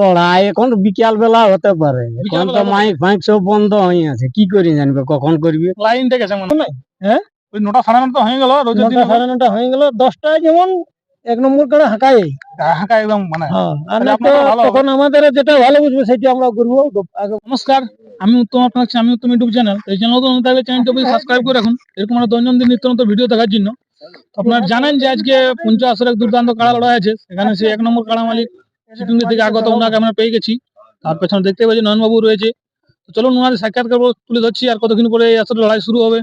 লড়াই এখন বিকাল বেলা হতে পারে। এখন তো মাইক ফাইক সব বন্ধ হয়ে আছে। কি করি জানবে কখন করবি? লাইনটা গেছে মনে হ্যাঁ? ওই নটা সাড়ে নটা হয়ে গেল নটা সাড়ে নটা হয়ে গেল দশটায় যেমন এক নম্বর করে হাঁকাই। হাঁকা একদম মানে। হ্যাঁ তো। তখন আমাদের যেটা ভালো বুঝবে সেটা আমরা করব। নমস্কার আমি উত্তম আপনার আমি উত্তম ইউটিউব চ্যানেল। এই চ্যানেল নতুন থাকলে চ্যানেলটি সাবস্ক্রাইব করে রাখুন। এরকম আমরা দৈনন্দিন নিত্য নতুন ভিডিও দেখার জন্য। আপনারা জানেন যে আজকে পঞ্চাশের এক দুর্দান্ত কাড়া লড়াই আছে। এখানে সে এক নম্বর কাড়া মালিক সিটুঙ্গি থেকে আগত ওনাকে আমরা পেয়ে গেছি। তার পেছনে দেখতে পাচ্ছি নয়নবাবু রয়েছে। তো চলুন ওনাদের সাক্ষাৎকার তুলে ধরছি আর কতক্ষণ পরে এই আসলে লড়াই শুরু হবে।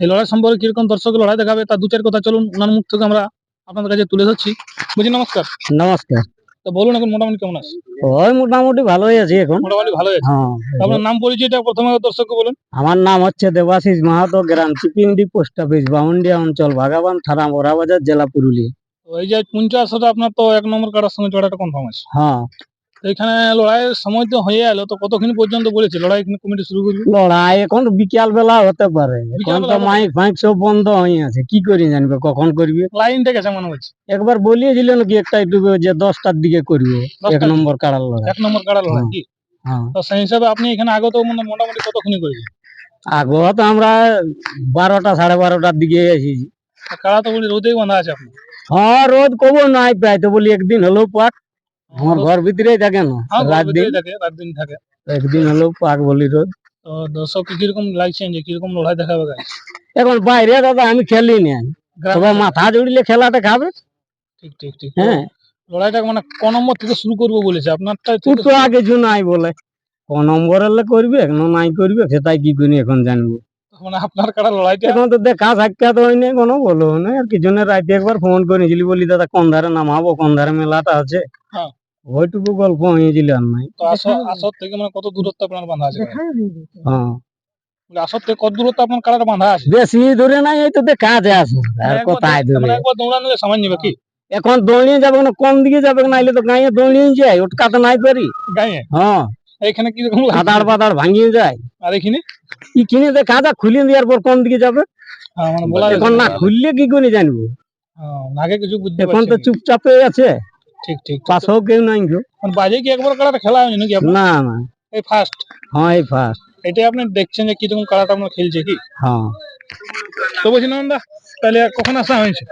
এই লড়াই সম্পর্কে কীরকম দর্শক লড়াই দেখাবে তার দু চার কথা চলুন ওনার মুখ থেকে আমরা আপনাদের কাছে তুলে ধরছি। বুঝি নমস্কার। নমস্কার। তো বলুন এখন মোটামুটি কেমন আছে? ওই মোটামুটি ভালোই আছে এখন। মোটামুটি আছে। হ্যাঁ। আপনার নাম পরিচয়টা প্রথমে দর্শককে বলুন। আমার নাম হচ্ছে দেবাশিস মাহাতো গ্রাম চিপিংডি পোস্ট অফিস বাউন্ডিয়া অঞ্চল ভাগাবান থানা বড়াবাজার জেলা পুরুলিয়া। এই যে পঞ্চাশটা আপনার তো এক নম্বর কাটার সঙ্গে জোড়াটা কনফার্ম আছে। হ্যাঁ। এখানে লড়াইয়ের সময় তো হয়ে এলো তো কতক্ষণ পর্যন্ত বলেছে? লড়াই কমিটি শুরু করবে? লড়াই এখন বিকাল বেলা হতে পারে। এখন তো মাইক ফাইক সব বন্ধ হয়ে আছে। কি করি জানবে? কখন করবি? লাইনটা গেছে মনে হচ্ছে। একবার বলিয়েছিল নাকি একটা ইউটিউবে যে দশটার দিকে করবে। এক নম্বর কাড়ার লড়াই। এক নম্বর কাটার লড়াই কি? হ্যাঁ। তো সেই হিসাবে আপনি এখানে আগত মানে মোটামুটি কতক্ষণই করেছেন আগত তো আমরা বারোটা সাড়ে বারোটার দিকে এসেছি। কাড়া তো বলি রোদেই বাঁধা আছে আপনার। হ্যাঁ রোদ কবো নাই পাই তো বলি একদিন হলো পাক। আমার ঘর ভিতরেই থাকে না হ্যাঁ, রাত দিন। থাকে রাত দিন থাকে। একদিন হলো পাক বলি রোদ। তো দর্শক কীরকম লাগছেন যে কীরকম লড়াই দেখাবে গাছ এখন বাইরে দাদা আমি খেলি না। তবে মাথা জুড়লে খেলাটা খাবে। ঠিক ঠিক ঠিক। হ্যাঁ। লড়াইটা মানে ক নম্বর থেকে শুরু করব বলেছে? আপনারটা তো আগে কিছু নাই বলে। ক নম্বর হলে করবে না নাই করবে সেটাই কি করি এখন জানব। মানে আপনার কাটা লড়াইটা? এখন তো দেখা সাক্ষাৎ হয়নি কোনো বলো না। আর কি জন্য রাতে একবার ফোন করেছিলি বলি দাদা কোন ধারে নামাবো? কোন ধারে মেলাটা আছে? হ্যাঁ। ওইটুকু গল্প হয়েছিল আর নাই। তো আসর আসর থেকে মানে কত দূরত্ব আপনার বাঁধা আছে? হ্যাঁ। আসর থেকে কত দূরত্ব আপনার বাঁধা আছে? বেশি দূরে নাই এই তো দেখা যায় আছে আর কোথায় মানে দূরে একবার দৌড়ানো সামান্য নেবে কি? এখন দৌড়িয়ে যাবে না কোন দিকে যাবে নাইলে তো গাঁয়ে দৌড়িয়ে যায় ওটকা তো নাই পারি। গায়ে? হ্যাঁ। এখানে কি রকম? আদার বাদার ভাঙিয়ে যায়। আর এখানে? কিনে দেখা যা খুলে দেওয়ার পর কোন দিকে যাবে? হ্যাঁ, মানে বলা এখন না খুললে কি করে জানব? হ্যাঁ, আগে কিছু বুঝতে এখন তো। চুপচাপে আছে। ঠিক ঠিক পাশেও কেউ নাই কেউ বাজে কি একবার কাড়াটা খেলা হয়নি নাকি? না না। এই ফার্স্ট হ্যাঁ এই ফার্স্ট এটাই আপনি দেখছেন যে কীরকম কাড়াটা আপনার খেলছে কি? হ্যাঁ। তো বলছি নন্দা তাহলে কখন আসা হয়েছে?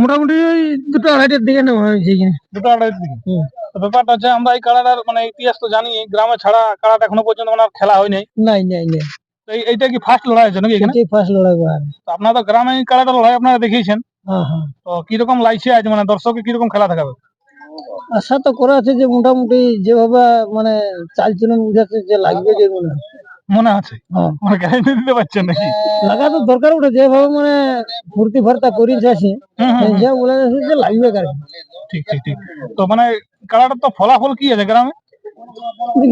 মোটামুটি ওই দুটো আড়াইটার দিকে নেওয়া হয়েছে এখানে দুটো আড়াইয়ের দিকে? তো ব্যাপারটা হচ্ছে আমরা এই কাড়াটার মানে ইতিহাস তো জানি গ্রামে ছাড়া কাড়াটা এখনও পর্যন্ত মানে খেলা হয়নি। নাই নাই নাই। এইটা কি ফার্স্ট লড়াই আছে নাকি এখানে? ফার্স্ট লড়াই। তো আপনারা তো গ্রামে কাড়াটা লড়াই আপনারা দেখিয়েছেন। হ্যাঁ হ্যাঁ। তো কীরকম লাগছে আজ? মানে দর্শকে কীরকম খেলা দেখাবে? আশা তো করা আছে যে মোটামুটি যেভাবে মানে চালচলন বুঝাচ্ছে যে লাগবে যে মনে হয়। মনে আছে। মানে গ্যারান্টি দিতে পারছেন নাকি? লাগা তো দরকার ওটা যেভাবে মানে ফুর্তি ফার্তা হুম, হুম। যে বলে যাচ্ছে যে লাগবে কার ঠিক ঠিক ঠিক। তো মানে কাড়াটার তো ফলাফল কি আছে গ্রামে?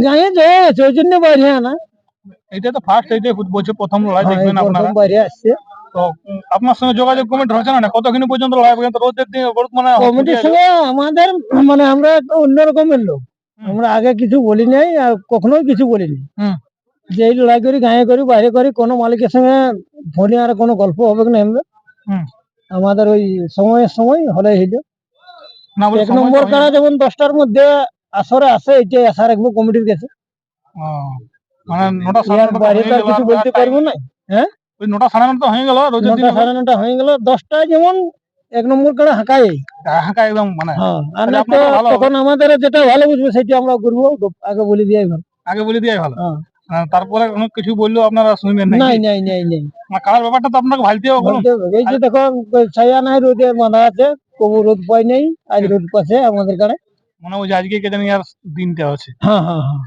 গায়ে জয় আছে ওই জন্য বাইরে না। এইটা তো ফার্স্ট এইটাই বলছে প্রথম লড়াই হ্যাঁ, দেখবেন আপনারা। বাইরে আসছে। তো আপনার সঙ্গে যোগাযোগ কমিটি হচ্ছে না? কতক্ষণ পর্যন্ত লড়াই হবে? কিন্তু রোদের দিন মানে কমিটির সঙ্গে আমাদের মানে আমরা একটা অন্য রকমের লোক আমরা আগে কিছু বলি নাই আর কখনো কিছু বলিনি। যে এই লড়াই করি গায়ে করি বাইরে করি কোনো মালিকের সঙ্গে ফোনে আর কোনো গল্প হবে না আমরা আমাদের ওই সময় হলে হইল। এক নম্বর। কারা যেমন দশটার মধ্যে আসরে আসে এটাই আশা রাখব কমিটির কাছে। মানে বাইরে তো আর কিছু বলতে পারব না। ওই নটা সাড়ে নটা হয়ে গেল নটা সাড়ে নটা হয়ে গেল দশটায় যেমন এক নম্বর কারা হাঁকাই হাঁকা একদম মানে হ্যাঁ আর। তখন আমাদের যেটা ভালো বুঝবে সেটা আমরা করব আগে বলে দিয়ে ভালো। আগে বলে দিয়ে ভালো। হ্যাঁ। তারপরে অনেক কিছু বলল আপনারা শুনবেন না নাই নাই নাই নাই। কালার ব্যাপারটা তো আপনাকে ভালতে হবে এই যে দেখো ছায়া নাই রোদে বাঁধা আছে কবু রোদ পাই নাই আজ রোদ পাশে আমাদের কাছে। মনে হয় আজকে কে জানি আর দিনটা আছে। হ্যাঁ হ্যাঁ হ্যাঁ।